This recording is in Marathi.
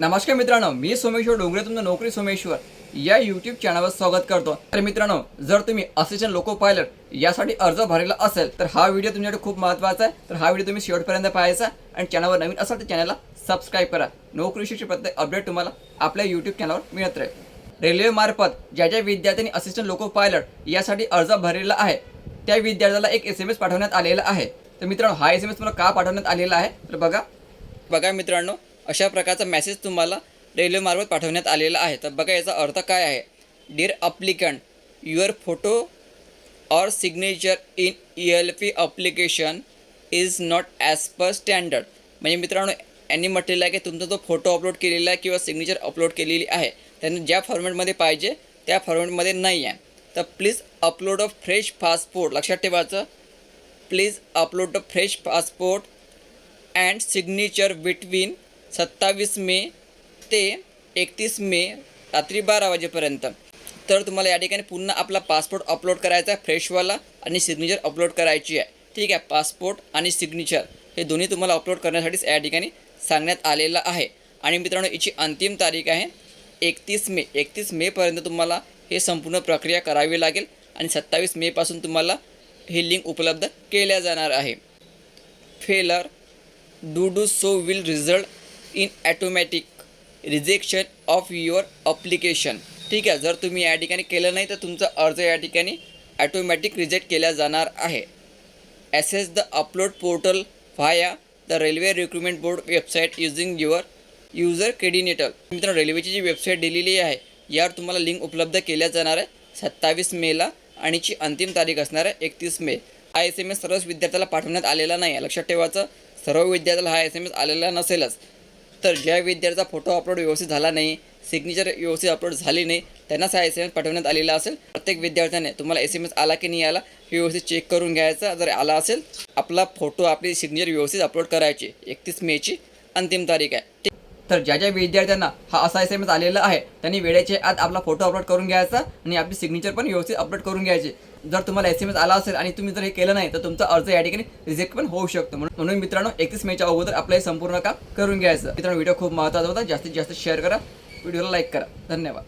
नमस्कार मित्रांनो मी सोमेश्वर डोंगरे तुमचं नोकरी सोमेश्वर. या यूट्यूब चॅनलवर स्वागत करतो. तर मित्रांनो जर तुम्ही असिस्टंट लोको पायलट यासाठी अर्ज भरलेला असेल तर हा व्हिडिओ तुमच्याकडे खूप महत्त्वाचा आहे. तर हा व्हिडिओ तुम्ही शेवटपर्यंत पाहायचा आणि चॅनलवर नवीन असाल तर चॅनलला सबस्क्राईब करा. नोकरीविषयीचे प्रत्येक अपडेट तुम्हाला आपल्या यूट्यूब चॅनलवर मिळत राहील. रेल्वेमार्फत ज्या ज्या विद्यार्थ्यांनी असिस्टंट लोको पायलट यासाठी अर्ज भरलेला आहे त्या विद्यार्थ्याला एक एस एम एस पाठवण्यात आलेला आहे. तर मित्रांनो हा एस एम एस तुम्हाला का पाठवण्यात आलेला आहे? तर बघा. बघा मित्रांनो अशा प्रकारचा मेसेज तुम्हाला रेल्वेमार्फत पाठवण्यात आलेला आहे. तर बघा याचा अर्थ काय आहे? डिअर अप्लिकंट युअर फोटो और signature in E L P application is not as per standard म्हणजे मित्रांनो यांनी म्हटलेलं आहे की तुमचा जो फोटो अपलोड केलेला आहे किंवा सिग्नेचर अपलोड केलेली आहे त्यांनी ज्या फॉर्मॅटमध्ये पाहिजे त्या फॉर्मॅटमध्ये नाही आहे. तर please upload a fresh passport लक्षात ठेवायचं. Please upload a fresh passport and signature between सत्तावीस मे ते एकतीस मे रात्री बारा वाजेपर्यंत. तर तुम्हाला या ठिकाणी पुन्हा आपला पासपोर्ट अपलोड करायचा आहे फ्रेशवाला आणि सिग्नेचर अपलोड करायची आहे. ठीक आहे पासपोर्ट आणि सिग्नेचर हे दोन्ही तुम्हाला अपलोड करण्यासाठीच या ठिकाणी सांगण्यात आलेलं आहे. आणि मित्रांनो याची अंतिम तारीख आहे एकतीस मे. एकतीस मेपर्यंत तुम्हाला हे संपूर्ण प्रक्रिया करावी लागेल आणि सत्तावीस मेपासून तुम्हाला ही लिंक उपलब्ध केल्या जाणार आहे. Failure to do so will result in automatic rejection of your application. ठीक आहे जर तुम्ही या ठिकाणी केलं नाही तर तुमचा अर्ज या ठिकाणी ॲटोमॅटिक रिजेक्ट केला जाणार आहे. Access the upload portal via the railway recruitment board website using your user credentials मित्रांनो रेल्वेची जी वेबसाईट दिलेली आहे यावर तुम्हाला लिंक उपलब्ध केल्या जाणार आहे. सत्तावीस मेला आणि ची अंतिम तारीख असणार आहे एकतीस मे. हा एस एम एस सर्वच विद्यार्थ्याला पाठवण्यात आलेला नाही. आहे लक्षात ठेवायचं सर्व विद्यार्थ्याला हा एस एम एस आलेला नसेलच. तर ज्या विद्यार्थ्याचा फोटो अपलोड व्यवस्थित झाला नाही सिग्नेचर व्यवस्थित अपलोड झाली नाही त्यांनाच हा एस एम एस पाठवण्यात आलेला असेल. प्रत्येक विद्यार्थ्याने तुम्हाला एस एम एस आला की नाही आला व्यवस्थित चेक करून घ्यायचा. जर आला असेल आपला फोटो आपली सिग्नेचर व्यवस्थित अपलोड करायची. एकतीस मेची अंतिम तारीख आहे. तर ज्या ज्या विद्यार्थ्यांना हा असा एस एम एस आलेला आहे त्यांनी वेळेच्या आत आपला फोटो अपलोड करून घ्यायचा आणि आपली सिग्नेचर पण व्यवस्थित अपलोड करून घ्यायची. जर तुम्हाला एस एम एस आला असेल आणि तुम्ही जर हे केलं नाही तर तुमचा अर्ज या ठिकाणी रिजेक्ट पण होऊ शकतो. म्हणून म्हणून मित्रांनो एकतीस मेच्या अगोदर आपलं हे संपूर्ण काम करून घ्यायचं. मित्रांनो व्हिडिओ खूप महत्त्वाचा होता. जास्तीत जास्त शेअर करा. व्हिडिओला लाईक करा. धन्यवाद.